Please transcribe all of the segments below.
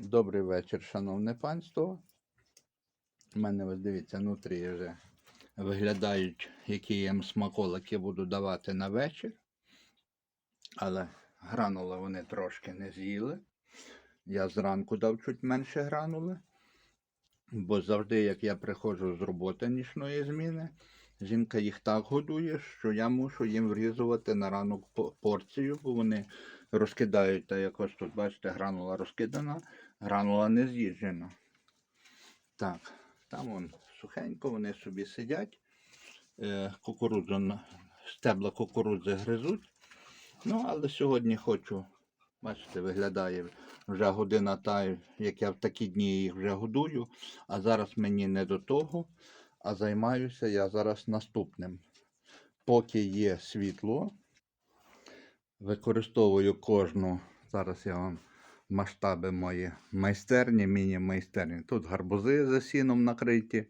Добрий вечір, шановне панство. У мене, ось дивіться, внутрі вже виглядають, які я їм смаколики буду давати на вечір. Але гранули вони трошки не з'їли. Я зранку дав чуть менше гранули. Бо завжди, як я приходжу з роботи нічної зміни, жінка їх так годує, що я мушу їм врізувати на ранок порцію, бо вони розкидають, та як ось тут, бачите, гранула розкидана, гранула не з'їджена. Так, там вон сухенько, вони собі сидять, е, кукурудзу, стебла кукурудзи гризуть. Ну, але сьогодні хочу, бачите, виглядає вже година та, як я в такі дні їх вже годую, а зараз мені не до того, а займаюся я зараз наступним. Поки є світло, використовую кожну, зараз я вам масштаби мої майстерні, міні-майстерні. Тут гарбузи за сіном накриті.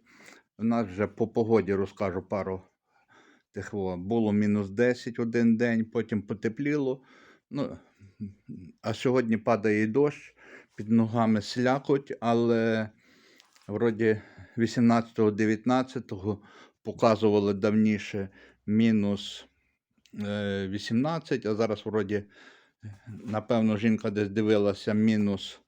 У нас вже по погоді розкажу пару тих. Було мінус 10 один день, потім потепліло. Ну, а сьогодні падає дощ, під ногами слякоть, але вроді 18-19 показували давніше мінус е, 18, а зараз вроді, напевно, жінка десь дивилася мінус,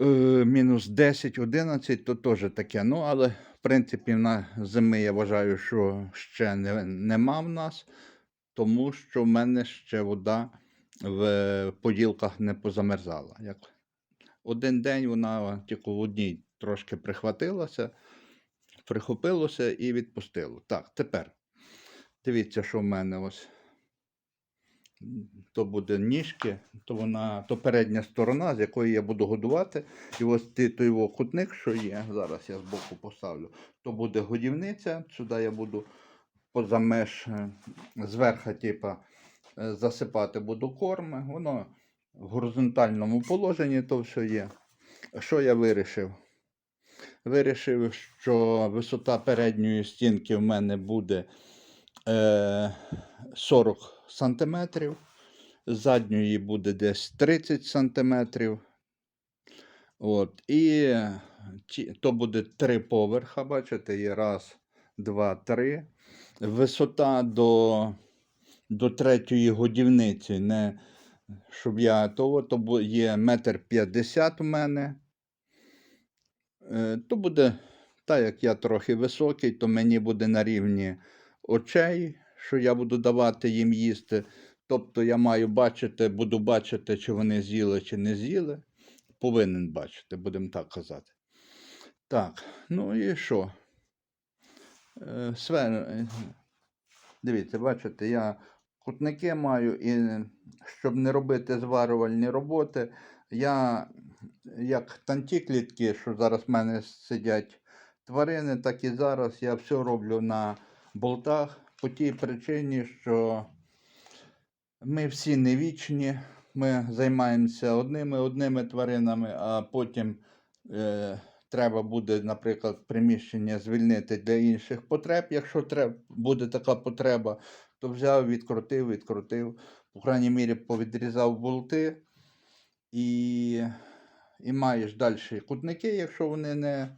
е, мінус 10-11, то теж таке. Ну, але в принципі на зими я вважаю, що ще не, нема в нас, тому що в мене ще вода в поділках не позамерзала. Як один день вона тільки в одній трошки прихватилася, прихопилося і відпустило. Так, тепер дивіться, що в мене ось. То буде ніжки, то вона, то передня сторона, з якої я буду годувати. І ось той кутник, що є, зараз я збоку поставлю, то буде годівниця. Сюди я буду поза меж е, зверху, типа, е, засипати буду корми. Воно в горизонтальному положенні то все є. Що я вирішив? Вирішив, що висота передньої стінки в мене буде 40 сантиметрів, задньої буде десь 30 сантиметрів. От, і то буде три поверха, бачите, є раз, два, три. Висота до, до третьої годівниці, не щоб я того, то є метр п'ятдесят у мене. Е, То буде, так як я трохи високий, то мені буде на рівні очей, що я буду давати їм їсти. Тобто я маю бачити, буду бачити, чи вони з'їли, чи не з'їли. Повинен бачити, будемо так казати. Так, ну і що? Е, Свен, е, дивіться, бачите, я кутники маю, і щоб не робити зварювальні роботи, я як танті клітки, що зараз в мене сидять тварини, так і зараз я все роблю на болтах по тій причині, що ми всі не вічні, ми займаємося одними одними тваринами, а потім е, треба буде, наприклад, приміщення звільнити для інших потреб. Якщо треб, буде така потреба, то взяв, відкрутив, відкрутив, по крайній мірі, повідрізав болти і, і маєш далі кутники, якщо вони не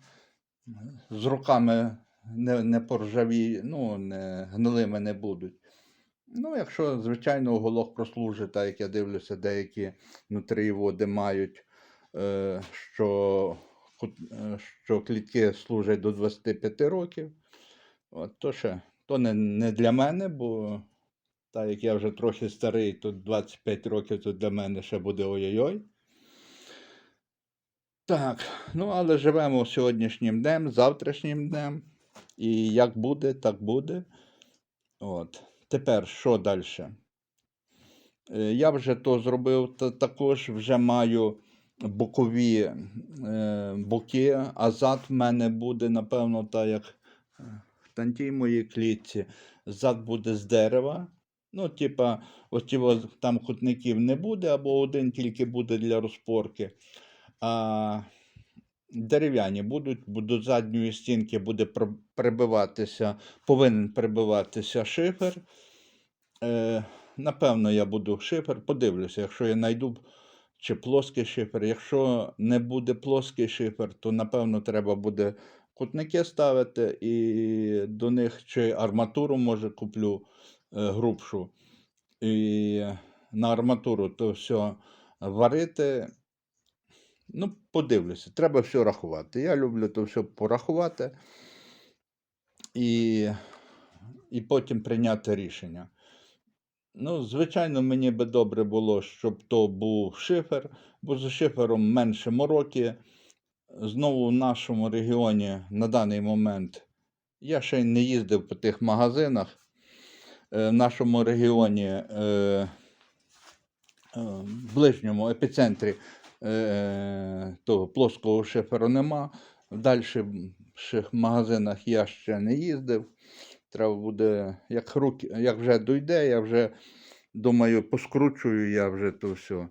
з руками не, не поржаві, ну, не гнилими не будуть. Ну, якщо, звичайно, уголок прослужить, так як я дивлюся, деякі нутрієводи мають, е, що, е, що клітки служать до 25 років. От, то ще, то не, не для мене, бо так як я вже трохи старий, то 25 років то для мене ще буде ой-ой-ой. Так, ну але живемо сьогоднішнім днем, завтрашнім днем. І як буде, так буде. От. Тепер що далі? Я вже то зробив, та також вже маю бокові е, боки, а зад в мене буде, напевно, так як е, в тантій моїй клітці. Зад буде з дерева. Ну, типа, от там кутників не буде, або один тільки буде для розпорки. А дерев'яні будуть, бо до задньої стінки буде прибиватися, повинен прибиватися шифер. Е, напевно, я буду шифер, подивлюся, якщо я знайду чи плоский шифер. Якщо не буде плоский шифер, то напевно треба буде кутники ставити і до них чи арматуру може куплю е, грубшу. І на арматуру то все варити. Ну, подивлюся, треба все рахувати. Я люблю то все порахувати і, і потім прийняти рішення. Ну, звичайно, мені би добре було, щоб то був шифер, бо за шифером менше мороки. Знову в нашому регіоні на даний момент я ще не їздив по тих магазинах. Е, В нашому регіоні е, е, в ближньому епіцентрі того плоского шиферу нема. В дальших магазинах я ще не їздив. Треба буде, як, руки, як вже дойде, я вже думаю, поскручую я вже то все.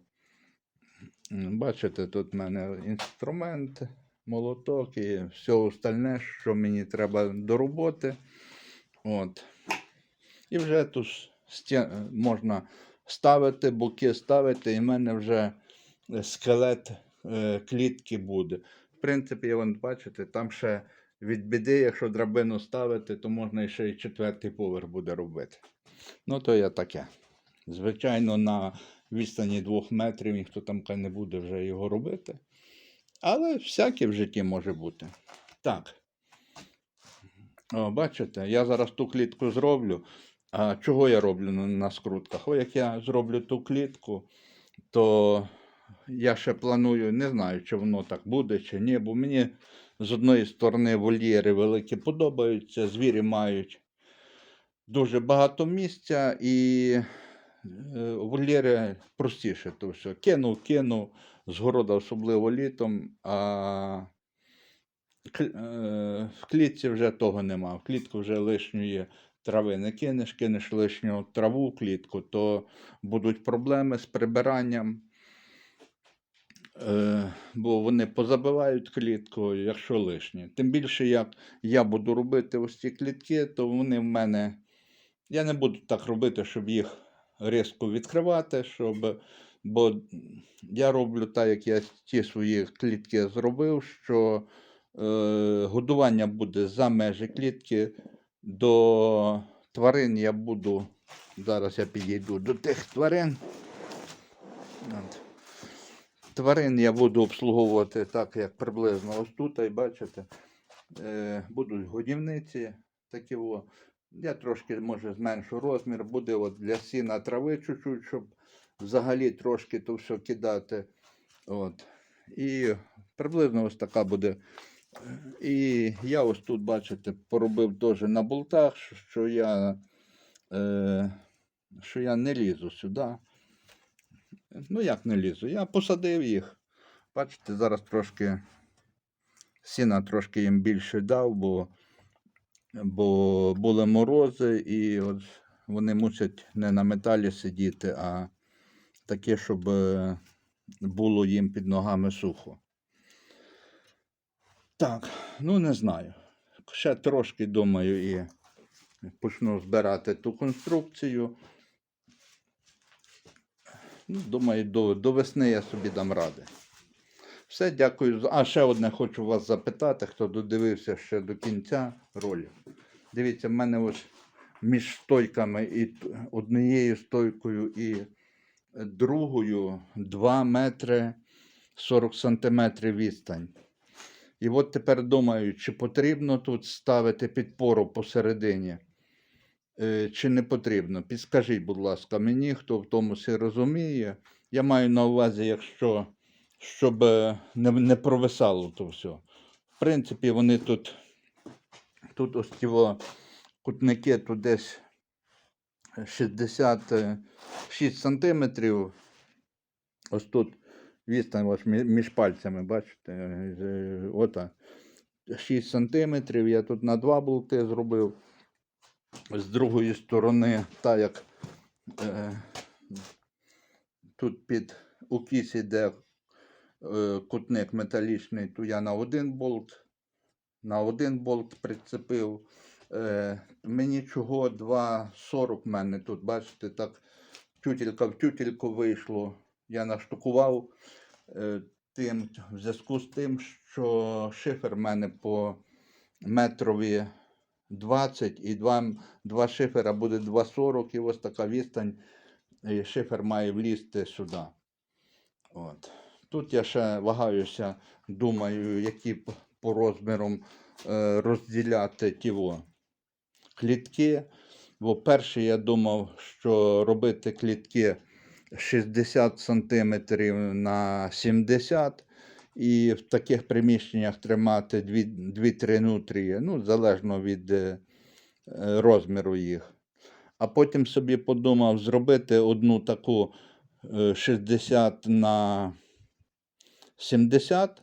Бачите, тут в мене інструмент, молоток і все остальне, що мені треба до роботи. От. І вже тут можна ставити, боки ставити, і в мене вже е, скелет е, клітки буде. В принципі, вон, бачите, там ще від біди, якщо драбину ставити, то можна ще й четвертий поверх буде робити. Ну, то я таке. Звичайно, на відстані двох метрів ніхто там не буде вже його робити. Але всяке в житті може бути. Так. О, бачите, я зараз ту клітку зроблю. А чого я роблю на скрутках? О, як я зроблю ту клітку, то я ще планую, не знаю, чи воно так буде, чи ні, бо мені з одної сторони вольєри великі подобаються, звірі мають дуже багато місця і е, вольєри простіше то все. Кинув, кинув, з города, особливо літом, а е, в клітці вже того нема. В клітку вже лишньої трави не кинеш, кинеш лишню траву в клітку, то будуть проблеми з прибиранням. Е, бо вони позабивають клітку, якщо лишнє. Тим більше, як я буду робити ось ці клітки, то вони в мене. Я не буду так робити, щоб їх різко відкривати, щоб. Бо я роблю так, як я ті свої клітки зробив, що е, годування буде за межі клітки. До тварин я буду. Зараз я підійду до тих тварин. От. Тварин я буду обслуговувати так, як приблизно ось тут, і бачите, е, будуть годівниці такі. О. Я трошки, може, зменшу розмір, буде от для сіна трави чуть-чуть, щоб взагалі трошки то все кидати. От. І приблизно ось така буде. І я ось тут, бачите, поробив теж на болтах, що- я, е, що я не лізу сюди. Ну, як не лізу? Я посадив їх. Бачите, зараз трошки сіна трошки їм більше дав, бо, бо були морози, і от вони мусять не на металі сидіти, а таке, щоб е, було їм під ногами сухо. Так, ну не знаю. Ще трошки думаю і почну збирати ту конструкцію. Ну, думаю, до, до весни я собі дам ради. Все, дякую. А ще одне хочу вас запитати, хто додивився ще до кінця ролик. Дивіться, в мене ось між стойками і однією стойкою і другою 2 метри 40 сантиметрів відстань. І от тепер думаю, чи потрібно тут ставити підпору посередині, чи не потрібно. Підскажіть, будь ласка, мені, хто в тому все розуміє. Я маю на увазі, якщо щоб е, не, не провисало то все. В принципі, вони тут, тут ось ті кутники тут десь 66 сантиметрів. Ось тут відстань ось між пальцями, бачите? е, е, Ота. 6 сантиметрів. Я тут на два болти зробив. З другої сторони, так як е, тут під укіс іде е, кутник металічний, то я на один болт, на один болт прицепив. Е, мені чого 2,40 в мене тут, бачите, так тютелька в тютельку вийшло. я наштукував е, тим, в зв'язку з тим, що шифер в мене по метрові 20 і два, два шифера буде 2,40 і ось така відстань. І шифер має влізти сюди. От. Тут я ще вагаюся, думаю, які по розмірам е, розділяти тіво клітки. Бо перше я думав, що робити клітки 60 см на 70 і в таких приміщеннях тримати 2-3 нутрії, ну, залежно від е, е, розміру їх. А потім собі подумав зробити одну таку е, 60 на 70,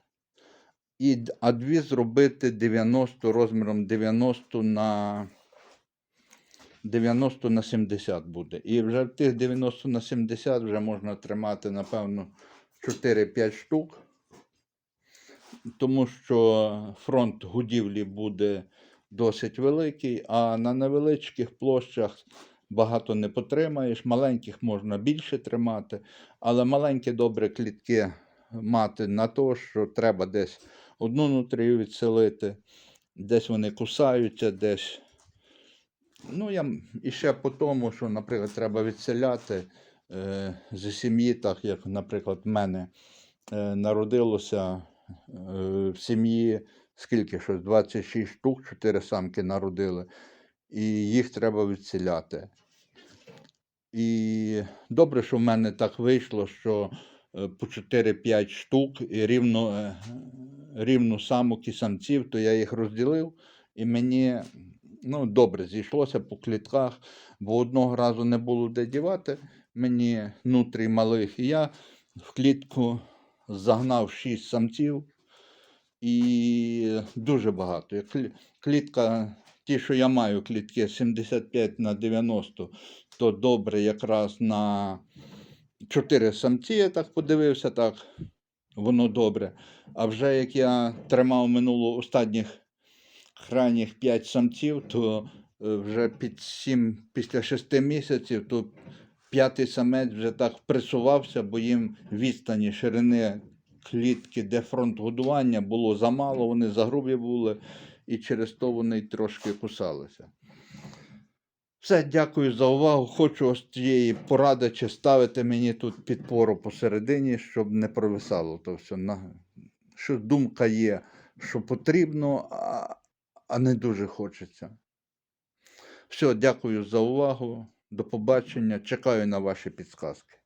і, а дві зробити 90 розміром 90 на 90 на 70 буде. І вже в тих 90 на 70 вже можна тримати, напевно, 4-5 штук. Тому що фронт годівлі буде досить великий, а на невеличких площах багато не потримаєш. Маленьких можна більше тримати, але маленькі добре клітки мати на то, що треба десь одну нутрію відселити, десь вони кусаються, десь. Ну, я м- і ще по тому, що, наприклад, треба відселяти е, зі сім'ї, так як, наприклад, в мене е, народилося в сім'ї скільки щось, 26 штук, 4 самки народили, і їх треба відселяти. І добре, що в мене так вийшло, що е, по 4-5 штук і рівно, е, рівну самок і самців, то я їх розділив, і мені ну, добре зійшлося по клітках, бо одного разу не було де дівати мені нутрій малих, і я в клітку загнав 6 самців і дуже багато. Клітка, ті, що я маю клітки 75 на 90, то добре якраз на 4 самці, я так подивився, так, воно добре. А вже як я тримав минуло останніх крайніх 5 самців, то е, вже під 7, після 6 місяців, то п'ятий самець вже так присувався, бо їм відстані ширини клітки, де фронт годування було замало, вони загрубі були, і через то вони трошки кусалися. Все, дякую за увагу. Хочу ось цієї поради, чи ставити мені тут підпору посередині, щоб не провисало то все. Що думка є, що потрібно, а не дуже хочеться. Все, дякую за увагу. До побачення. Чекаю на ваші підсказки.